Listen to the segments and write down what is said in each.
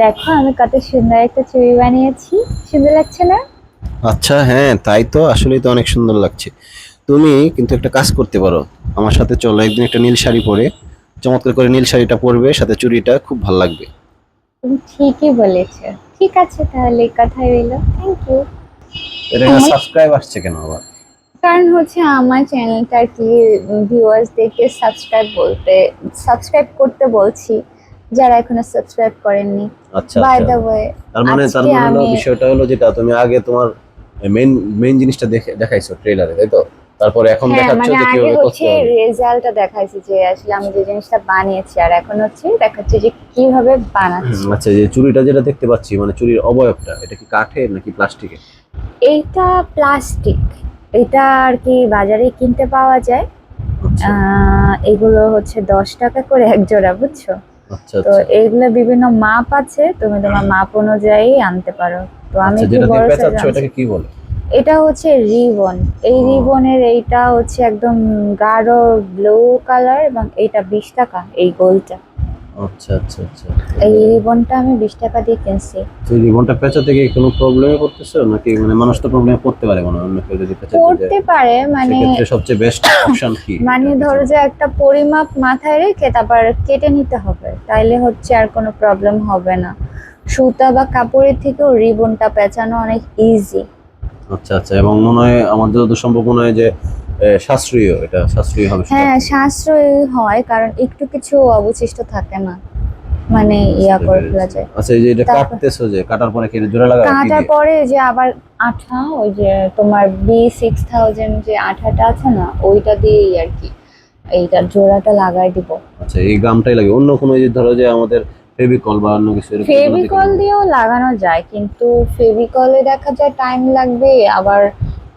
দেখো আমি কত সুন্দর একটা চুড়ি বানিয়েছি। সুন্দর লাগছে না? আচ্ছা হ্যাঁ তাই তো। আসলেই তো অনেক সুন্দর লাগছে। তুমি কিন্তু একটা কাজ করতে পারো। আমার সাথে চলো একদিন একটা নীল শাড়ি পরে। চমৎকার করে নীল শাড়িটা পরবে সাথে চুড়িটা খুব ভালো লাগবে। তুমি ঠিকই বলেছ। ঠিক আছে তাহলে কথাই রইল। থ্যাংক ইউ এটা সাবস্ক্রাইব আসছে কেন আবার? কারণ হচ্ছে আমার চ্যানেলটা কি ভিউয়ার্সদেরকে সাবস্ক্রাইব বলতে সাবস্ক্রাইব করতে বলছি। যারা এখনও সাবস্ক্রাইব করেননি। আচ্ছা বাই। দ্য ওয়ে তার মানে তার মানে হলো বিষয়টা হলো যেটা তুমি আগে তোমার মেইন মেইন জিনিসটা দেখে দেখাইছো ট্রেলারে তাই তো? তারপরে এখন হ্যাঁ দেখাচ্ছ মানে যে কীভাবে করতে হচ্ছে হবে। রেজাল্টটা দেখাইছি যে আসলে আমি যে জিনিসটা বানিয়েছি আর এখন হচ্ছে দেখাচ্ছি যে কীভাবে বানাচ্ছি। আচ্ছা যে চুড়িটা যেটা দেখতে পাচ্ছি মানে চুরির অবয়বটা এটা কি কাঠের নাকি প্লাস্টিকের এইটা প্লাস্টিক এটা আর কি বাজারে কিনতে পাওয়া যায়। আচ্ছা। আহ, এগুলো হচ্ছে দশ টাকা করে এক জোড়া বুঝছ? তো এইগুলো বিভিন্ন মাপ আছে তুমি তোমার মাপ অনুযায়ী আনতে পারো। তো আমি কি। এটাকে কি বলে? এটা হচ্ছে রিবন। এই রিবনের এইটা হচ্ছে একদম গাঢ় ব্লু কালার এবং এইটা বিশ টাকা এই গোলটা। আচ্ছা আচ্ছা আচ্ছা। এই রিবনটা আমি বিশ টাকা দিয়ে কিনছি। তো রিবনটা পেঁচাতে গিয়ে কোনো প্রবলেমে পড়তেছো? নাকি মানে মানুষ তো প্রবলেমে পড়তে পারে মনে অন্য কেউ যদি পেঁচাতে যায় পারে মানে সবচেয়ে বেস্ট অপশন কি? মানে ধরো যে একটা পরিমাপ মাথায় রেখে তারপর কেটে নিতে হবে তাইলে হচ্ছে আর কোনো প্রবলেম হবে না। সুতা বা কাপড়ের থেকেও রিবনটা পেঁচানো অনেক ইজি আচ্ছা আচ্ছা এবং মনে হয় আমার যতদূর সম্ভব মনে হয় যে সাশ্রয়ীও এটা সাশ্রয়ী হবে হ্যাঁ সাশ্রয়ী হয় কারণ একটু কিছু অবশিষ্ট থাকে না। মানে ইয়া করে ফেলা যায়। আচ্ছা এই যে এটা কাটতেছো যে কাটার পরে কি জোড়া লাগা কাটার পরে যে আবার আঠা ওই যে তোমার বি সিক্স থাউজেন্ড যে আঠাটা আছে না ওইটা দিয়েই আর কি এইটা জোড়াটা লাগাই দিব। আচ্ছা এই গামটাই লাগে। অন্য কোনো যে ধরো যে আমাদের ফেভিকল বা অন্য কিছু এরকম ফেভিকল দিয়েও লাগানো যায় কিন্তু ফেভিকলে দেখা যায় টাইম লাগবে আবার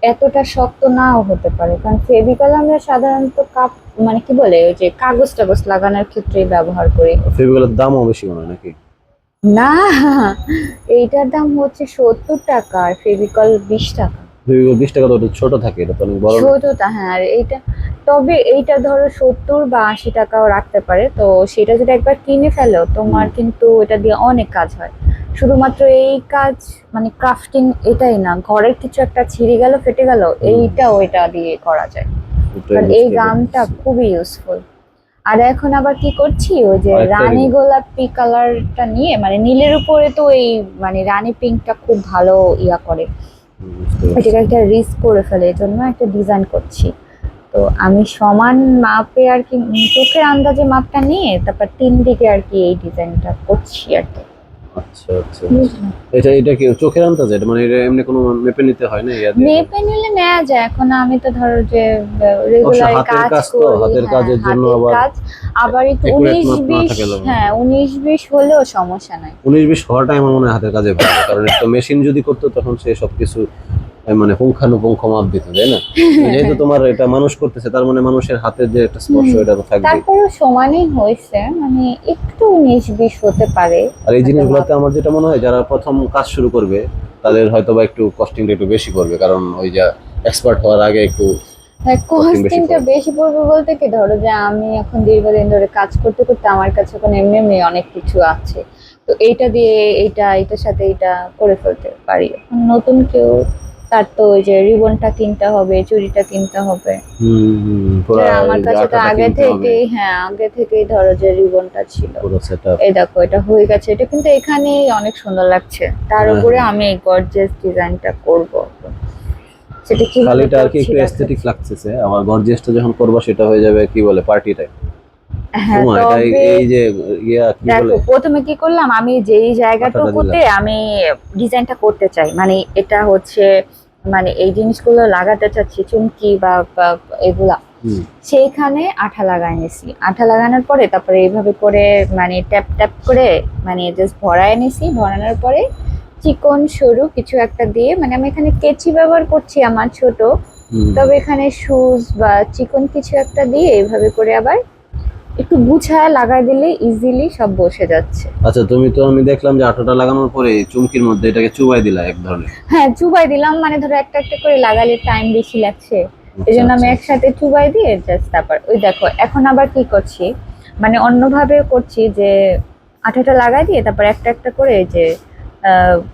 এতটা শক্ত নাও হতে পারে। কারণ ফেভিকল আমরা সাধারণত কাপ মানে কি বলে ওই যে কাগজ টাগজ লাগানোর ক্ষেত্রে ব্যবহার করি। ফেভিকলের দামও বেশি মনে হয় নাকি? না এইটার দাম হচ্ছে সত্তর টাকা আর ফেভিকল বিশ টাকা। ফেভিকল বিশ টাকা তো ছোট থাকে এটা তো অনেক বড় ছোটটা হ্যাঁ আর এইটা তবে এইটা ধরো সত্তর বা আশি টাকাও রাখতে পারে। তো সেটা যদি একবার কিনে ফেলো তোমার কিন্তু এটা দিয়ে অনেক কাজ হয়। শুধুমাত্র এই কাজ মানে ক্রাফটিং এটাই না ঘরের কিছু একটা ছিঁড়ে গেল ফেটে গেল এইটা ওইটা দিয়ে করা যায়। কারণ এই গামটা খুবই ইউজফুল আর এখন আবার কি করছি ওই যে রানী গোলাপি কালারটা নিয়ে মানে নীলের উপরে তো এই মানে রানী পিঙ্কটা খুব ভালো ইয়া করে। এটাকে একটা রিস্ক করে ফেলে এই জন্য একটা ডিজাইন করছি। তো আমি সমান মাপে আর কি চোখের আন্দাজে মাপটা নিয়ে তারপর তিন দিকে আর কি এই ডিজাইনটা করছি আর কি। আচ্ছা আচ্ছা এটা এটা কি চোখের আন্দাজ? এটা মানে এটা এমনি কোনো মেপে নিতে হয় না ইয়া মেপে নিলে নেওয়া যায়। এখন আমি তো ধরো যে রেগুলার কাজ তো, হাতের হ্যাঁ, কাজের জন্য আবার আবার একটু। হ্যাঁ হলেও সমস্যা নাই। উনিশ বিশ হওয়াটাই আমার মনে হয় হাতের কাজে ভালো কারণ একটা মেশিন যদি করতো তখন সে সবকিছু মানে পুঙ্খানুপুঙ্খ মাপ দিত তাই না? যেহেতু তোমার এটা মানুষ করতেছে তার মানে মানুষের হাতের যে একটা স্পর্শ এটা থাকবে তারপরেও সমানই হয়েছে মানে একটু উনিশ বিশ হতে পারে। আর এই জিনিসগুলোতে আমার যেটা মনে হয় যারা প্রথম কাজ শুরু করবে তাদের হয়তো বা একটু কস্টিংটা একটু বেশি করবে কারণ ওই যে এক্সপার্ট হওয়ার আগে একটু হ্যাঁ কস্টিংটা পড়বে। বেশি পড়বে বলতে কি ধরো যে আমি এখন দীর্ঘদিন ধরে কাজ করতে করতে আমার কাছে এখন এমনি এমনি অনেক কিছু আছে। তো এইটা দিয়ে এইটা এইটার সাথে এইটা করে ফেলতে পারি। নতুন কেউ তার তো ওই যে রিবনটা কিনতে হবে চুড়িটা কিনতে হবে। আমার কাছে তো আগে থেকেই হ্যাঁ আগে থেকেই ধরো যে রিবনটা ছিল। এই দেখো এটা হয়ে গেছে এটা কিন্তু এখানেই অনেক সুন্দর লাগছে। তার হ্যাঁ, উপরে হ্যাঁ। আমি এই গর্জিয়াস ডিজাইনটা করব। সেটা কি খালিটা আর কি একটু এস্থেটিক লাগতেছে। আবার গর্জিয়াসটা যখন করবা সেটা হয়ে যাবে কি বলে পার্টি টাইপ প্রথমে কি করলাম আমি যেই জায়গাটুকুতে। আমি ডিজাইনটা করতে চাই মানে এটা হচ্ছে মানে এই জিনিসগুলো লাগাতে চাচ্ছি চুমকি বা বা এগুলা। সেইখানে আঠা লাগাই নিছি। আঠা লাগানোর পরে তারপরে এইভাবে করে মানে ট্যাপ ট্যাপ করে মানে জাস্ট ভরায় নিছি। ভরানোর পরে চিকন সরু কিছু একটা দিয়ে মানে আমি এখানে কেচি ব্যবহার করছি আমার ছোট। তবে এখানে শুজ বা চিকন কিছু একটা দিয়ে এইভাবে করে আবার একটু গুছায় লাগাই দিলে ইজিলি সব বসে যাচ্ছে। আচ্ছা তুমি তো আমি দেখলাম যে আঠাটা লাগানোর পরে চুমকির মধ্যে এটাকে চুবাই দিলা এক ধরনের। হ্যাঁ চুবাই দিলাম মানে ধরো একটা একটা করে লাগালে টাইম বেশি লাগছে। এই জন্য আমি আচ্ছা, একসাথে চুবাই দিয়ে জাস্ট তারপর ওই দেখো এখন আবার কি করছি? মানে অন্যভাবে করছি যে আঠাটা লাগাই দিয়ে তারপর একটা একটা করে যে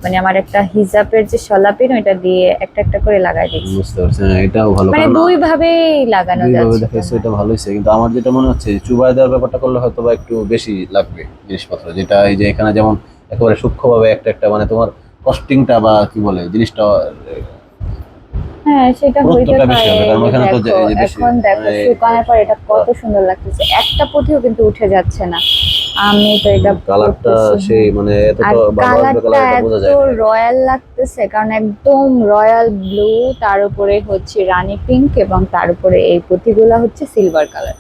মানে আমার একটা হিজাবের যে সলাপিন ওইটা দিয়ে একটা একটা করে লাগাই দিচ্ছি বুঝতে পারছি হ্যাঁ, এটাও ভালো মানে দুই ভাবেই লাগানো যাচ্ছে দেখাইছো এটা ভালো হয়েছে। কিন্তু আমার যেটা মনে হচ্ছে চুবাই দেওয়ার ব্যাপারটা করলে হয়তো বা একটু বেশি লাগবে জিনিসপত্র। যেটা এই যে এখানে যেমন একেবারে সূক্ষ্মভাবে একটা একটা মানে তোমার কস্টিংটা বা কি বলে জিনিসটা হ্যাঁ সেটা হইতে পারে। দেখো, এই এখন দেখো মানে- শুকানোর পর এটা কত সুন্দর লাগতেছে। একটা পুঁথিও কিন্তু উঠে যাচ্ছে না। আমি তো এটা কালারটা সেই মানে এত তো কালারটা বোঝা যায়। রয়্যাল লাগতেছে কারণ একদম রয়্যাল ব্লু তার উপরে হচ্ছে রানী পিঙ্ক এবং তার উপরে এই পুঁতিগুলা হচ্ছে সিলভার কালার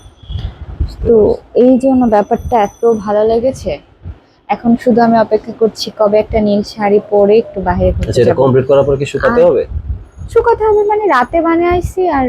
তো এই জন্য ব্যাপারটা এত ভালো লেগেছে। এখন শুধু আমি অপেক্ষা করছি কবে একটা নীল শাড়ি পরে একটু বাইরে আচ্ছা এটা কমপ্লিট করার পর কি শুকাতে হবে? শুকাতে হবে মানে রাতে বানিয়ে আইছি আর